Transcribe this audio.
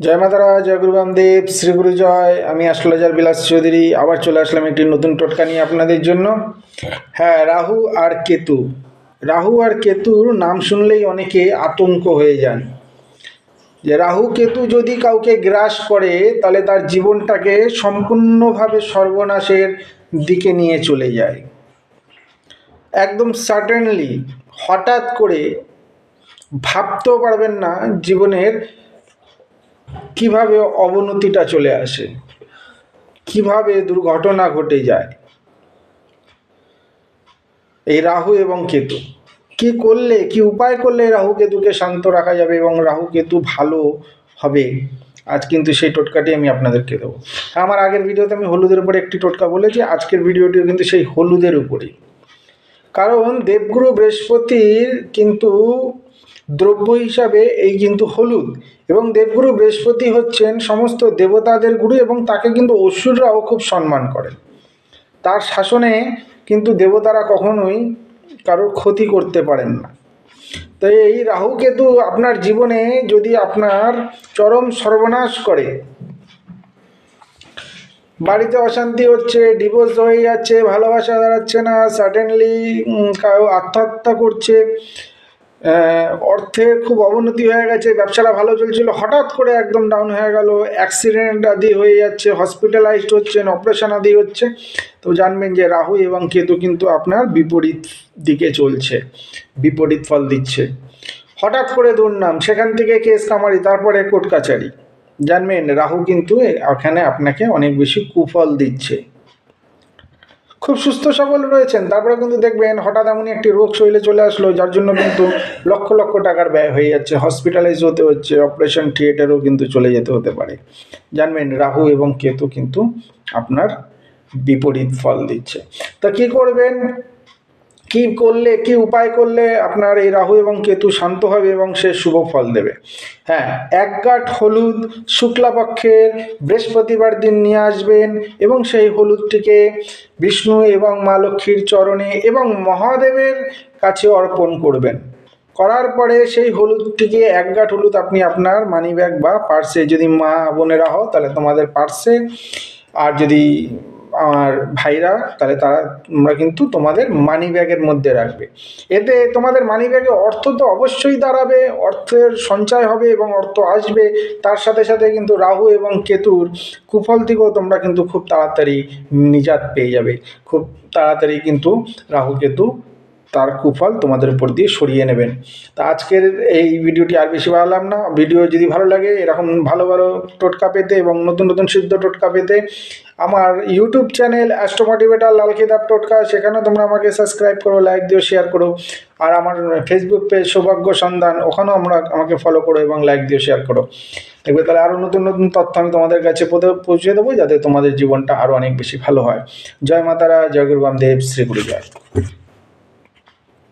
জয় মাতারা জয় গুরু বামদেব, শ্রী গুরু জয়। আমি অ্যাস্ট্রোলজার বিলাস চৌধুরী, আবার চলে আসলাম একটি নতুন টোটকা নিয়ে আপনাদের জন্য। হ্যাঁ রাহু আর কেতু। রাহু আর কেতুর নাম শুনলেই অনেকে আতঙ্ক হয়ে যান। যে রাহু কেতু যদি কাউকে গ্রাস করে, তাহলে তার জীবনটাকে সম্পূর্ণভাবে সর্বনাশের দিকে নিয়ে চলে যায়। একদম সাডেনলি হঠাৎ করে ভাবতেও পারবেন না জীবনের কীভাবে অবনতিটা চলে আসে? কীভাবে দুর্ঘটনা ঘটে যায়? এই রাহু এবং কেতু। কি করলে, কি উপায় করলে রাহু কেতুকে শান্ত রাখা যাবে এবং রাহু কেতু ভালো হবে? আজ কিন্তু সেই টোটকাটি আমি আপনাদেরকে দেবো। আমার আগের ভিডিওতে আমি হলুদের উপরে একটি টোটকা বলেছি, আজকের ভিডিওটিও কিন্তু সেই হলুদের উপরেই। কারণ দেবগুরু বৃহস্পতির কিন্তু দ্রব্য হিসাবে এই কিন্তু হলুদ। এবং দেবগুরু বৃহস্পতি হচ্ছেন সমস্ত দেবতাদের গুরু এবং তাকে কিন্তু অসুররাও খুব সম্মান করে তার শাসনে কিন্তু দেবতারা কখনোই কারোর ক্ষতি করতে পারেন না। তো এই রাহু কেতু আপনার জীবনে যদি আপনার চরম সর্বনাশ করে, বাড়িতে অশান্তি হচ্ছে ডিভোর্স হয়ে যাচ্ছে, ভালোবাসা দাঁড়াচ্ছে না সাডেনলি আত্মহত্যা করছে আহ, অর্থের খুব অবনতি হয়ে গেছে ব্যবসাটা ভালো চলছিল হঠাৎ করে একদম ডাউন হয়ে গেল অ্যাক্সিডেন্ট আদি হয়ে যাচ্ছে হসপিটালাইজড হচ্ছেন অপারেশন আদি হচ্ছে। তো জানবেন যে রাহু এবং কেতু কিন্তু আপনার বিপরীত দিকে চলছে বিপরীত ফল দিচ্ছে। হঠাৎ করে দুর্নাম সেখান থেকে কেস কামারি তারপরে কোর্ট কাচারি জানবেন রাহু কিন্তু এখানে আপনাকে অনেক বেশি কুফল দিচ্ছে। খুব সুস্থ সবল রয়েছেন। তারপরে কিন্তু দেখবেন হঠাৎ এমনই একটি রোগ শৈলে চলে আসলো, যার জন্য কিন্তু লক্ষ লক্ষ টাকার ব্যয় হয়ে যাচ্ছে। হসপিটালাইজ হতে হচ্ছে অপারেশন থিয়েটারও কিন্তু চলে যেতে হতে পারে। জানবেন রাহু এবং কেতু কিন্তু আপনার বিপরীত ফল দিচ্ছে। তা কী করবেন? কি করলে, কি উপায় করলে আপনার এই রাহু এবং কেতু শান্ত হবে এবং সে শুভ ফল দেবে? হ্যাঁ এক গাঁট হলুদ শুক্লাপক্ষের বৃহস্পতিবার দিন নিয়ে আসবেন এবং সেই হলুদটিকে বিষ্ণু এবং মা লক্ষ্মীর চরণে এবং মহাদেবের কাছে অর্পণ করবেন। করার পরে সেই হলুদটিকে এক গাঁট হলুদ আপনি আপনার মানি ব্যাগ বা পার্সে যদি মা বোনেরা হও, তাহলে তোমাদের পার্সে আর যদি আমার ভাইরা, তাহলে তারা, তোমরা কিন্তু তোমাদের মানি ব্যাগের মধ্যে রাখবে। এতে তোমাদের মানি ব্যাগে অর্থ তো অবশ্যই দাঁড়াবে, অর্থের সঞ্চয় হবে এবং অর্থ আসবে। তার সাথে সাথে কিন্তু রাহু এবং কেতুর কুফল থেকেও তোমরা কিন্তু খুব তাড়াতাড়ি নিজাত পেয়ে যাবে। খুব তাড়াতাড়ি কিন্তু রাহু, কেতু তার কুফল তোমাদের উপর দিয়ে সরিয়ে নেবেন। তা আজকের এই ভিডিওটি আর বেশি বাড়ালাম না। ভিডিও যদি ভালো লাগে, এরকম ভালো ভালো টোটকা পেতে এবং নতুন নতুন সিদ্ধ টোটকা পেতে আমার ইউটিউব চ্যানেল অ্যাস্ট্রোমোটিভেটার লাল খেতাব টোটকা, সেখানেও তোমরা আমাকে সাবস্ক্রাইব করো, লাইক দিও, শেয়ার করো। আর আমার ফেসবুক পেজ সৌভাগ্য সন্ধান, ওখানেও আমরা আমাকে ফলো করো এবং লাইক দিও শেয়ার করো। দেখবে তাহলে আরও নতুন নতুন তথ্য আমি তোমাদের কাছে পৌঁছে- পৌঁছে দেবো, যাতে তোমাদের জীবনটা আরও অনেক বেশি ভালো হয়। জয় মাতারা, জয় গুরু বামদেব, শ্রী গুরু জয়